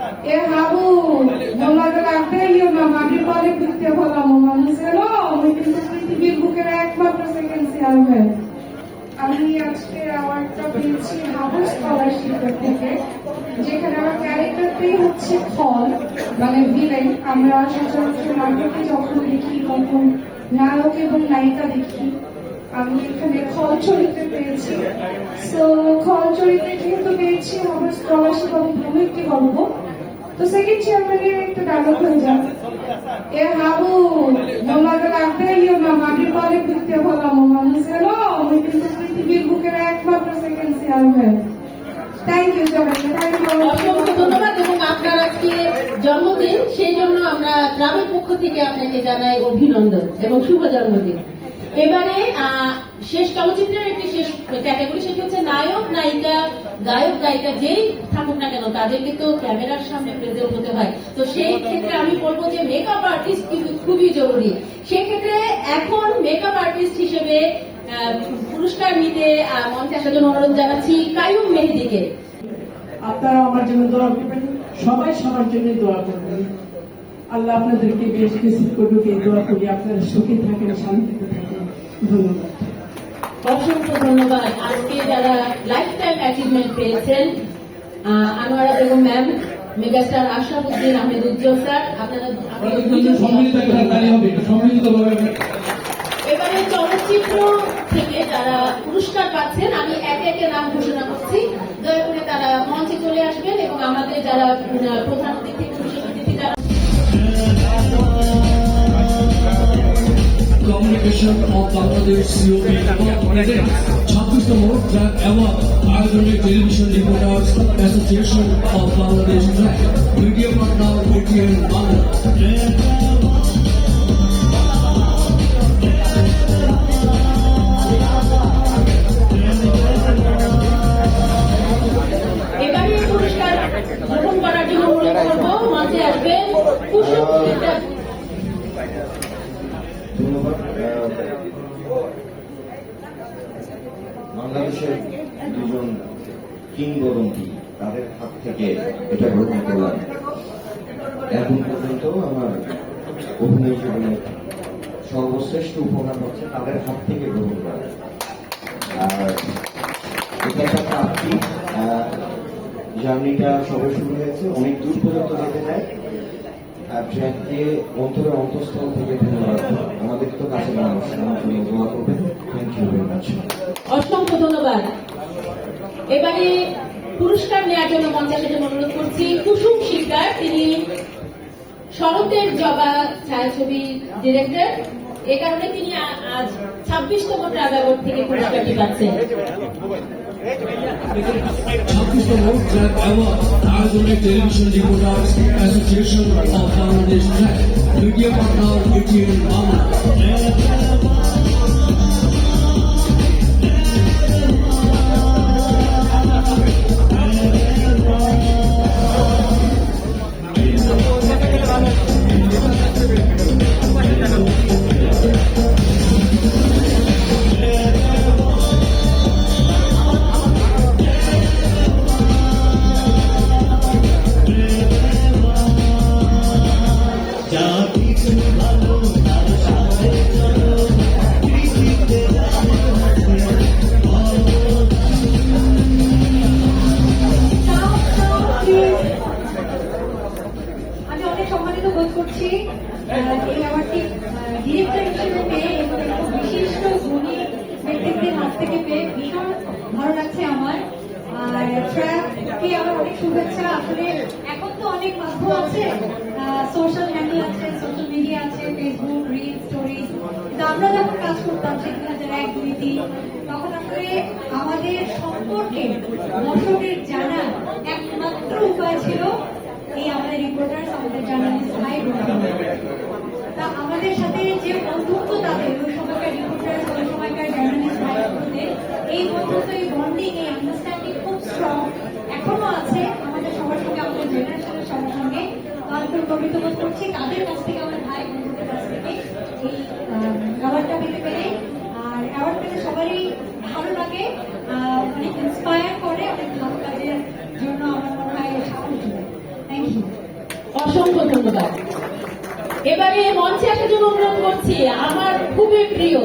Non la রাখবে ইও না মাটির পরে ঘুরতে বললাম মানুষ এলো। আমি কিন্তু পৃথিবীর বুকের একমাত্র সেকেন্ড চেয়ারম্যান আমি আজকে অ্যাওয়ার্ডটা পেয়েছি হাবু স্কলারশিপের থেকে, যেখানে আমার ক্যারেক্টারটাই হচ্ছে ফল মানে ভিলেন আমরা সচরাচর নাটকে যখন দেখি, তখন নায়ক এবং নায়িকা দেখি। আমি এখানে খল চরিত্রে পেয়েছি। তো খল চরিত্রে যেহেতু পেয়েছি আমার স্কলারশিপ আমি একটি গল্প তো সেকেন্ড চেয়ারম্যানের একটা ডায়লগ হয়ে যায় এ হাবু নোলাকে রাখবে ইও না, মাটির পরে ঘুরতে বললাম মানুষ এলো আমি কিন্তু পৃথিবীর বুকের একমাত্র সেকেন্ড চেয়ারম্যান থ্যাংক ইউ সবাইকে ধন্যবাদ এবং আপনার আজকে জন্মদিন, সেই জন্য আমরা গ্রামের পক্ষ থেকে আপনাকে জানাই অভিনন্দন এবং শুভ জন্মদিন এবারে শেষ চলচ্চিত্রের একটি শেষ ক্যাটাগরি সেটি হচ্ছে নায়ক, নায়িকা, গায়ক, গায়িকা যেই থাকুক না কেন, তাদেরকে তো ক্যামেরার সামনে প্রেজেন্ট হতে হয়। তো সেই ক্ষেত্রে আমি বলব যে মেকআপ আর্টিস্ট কিন্তু খুবই জরুরি। সেক্ষেত্রে এখন মেকআপ আর্টিস্ট হিসেবে পুরস্কার নিতে মঞ্চে আসার জন্য অনুরোধ জানাচ্ছি কায়ুম মেহেদিকে। আপনারা আমার জন্য দোয়া করবেন, সবাই সবার জন্য দোয়া করবেন। আল্লাহ আপনাদেরকে বেশ কিছু এই দোয়া করি। আপনারা সুখে থাকেন, শান্তিতে থাকেন। ধন্যবাদ। অসংখ্য ধন্যবাদ। আজকে যারা লাইফ টাইম অ্যাচিভমেন্ট পেয়েছেন Anwara Begum ma'am megastar Ashraf Uddin Ahmed Ujjal sir আপনারা এবারে চলচ্চিত্র থেকে যারা পুরস্কার পাচ্ছেন আমি একে একে নাম ঘোষণা করছি। দয়া করে তারা মঞ্চে চলে আসবেন এবং আমাদের যারা প্রধান অতিথি কমিউনিকেশন অফ বাংলাদেশ সিওপি ছাব্বিশতম ট্র্যাক অ্যাওয়ার্ড আয়োজনে television reporters association of Bangladesh media partner ATN Bangla পুরস্কার গ্রহণ করার জন্য অনুরোধ করব মঞ্চে আসবেন কুসুম। ধন্যবাদ। বাংলাদেশের দুজন কিংবদন্তি, তাদের হাত থেকে এটা গ্রহণ করলাম এখন পর্যন্ত আমার অভিনয় জীবনের সর্বশ্রেষ্ঠ উপহার হচ্ছে তাদের হাত থেকে গ্রহণ করা। আর এটা একটা প্রাপ্তি। জার্নিটা সবে শুরু হয়েছে, অনেক দূর পর্যন্ত যেতে চায় আর ট্র্যাককে অন্তরে অন্তঃস্থল থেকে ধন্যবাদ আমাদের তো কাছে মানুষ আমার জন্য দোয়া করবেন। থ্যাংক ইউ ভেরি মাচ অসংখ্য ধন্যবাদ। এবারে পুরস্কার নেওয়ার জন্য মঞ্চে আসার জন্য অনুরোধ করছি কুসুম শিকদার, তিনি শরতের জবা ছায়াছবি ডিরেক্টর। এ কারণে তিনি আজ ছাব্বিশতম ট্রাভ অ্যাওয়ার্ড থেকে পুরস্কারটি পাচ্ছেন। ছাব্বিশতম ট্র্যাক অ্যাওয়ার্ড আয়োজনে television reporters association of Bangladesh track media partner ATN Bangla সম্মানিত বোধ করছি বিশিষ্ট গুণী হাত থেকে পেয়ে ভীষণ ভালো লাগছে আমার। আর আমার অনেক শুভেচ্ছা। আসলে এখন তো অনেক মাধ্যম আছে সোশ্যাল হ্যান্ডেল আছে সোশ্যাল মিডিয়া আছে ফেসবুক রিল স্টোরিজ কিন্তু আমরা যখন কাজ করতাম হাজার এক দুই তিন, তখন আসলে আমাদের সম্পর্কে দর্শকের জানার একমাত্র উপায় ছিল এই আমাদের রিপোর্টার আমাদের জার্নালিস্ট ভাই তা আমাদের সাথে যে বন্ধুত্ব তাদের, ওই সময়কার রিপোর্টার ওই সময়কার জার্নালিস্ট ভাই এই বন্ধুত্ব, এই বন্ডিং এই আন্ডারস্ট্যান্ডিং খুব স্ট্রং এখনও আছে। আমাদের সবার সঙ্গে, আমাদের জেনারেশনের সবার সঙ্গে বোধ করছি। তাদের কাছ থেকে আমার ভাই বন্ধুদের কাছ থেকে এই অ্যাওয়ার্ডটা পেতে পেরে আর অ্যাওয়ার্ড পেতে সবারই ভালো লাগে আহ, অনেক ইন্সপায়ার করে অনেক ভালো কাজের জন্য আমার মনে হয় সাহস যোগায় থ্যাংক ইউ অসংখ্য ধন্যবাদ। এবারে মঞ্চে আসার জন্য অনুরোধ করছি আমার খুবই প্রিয়।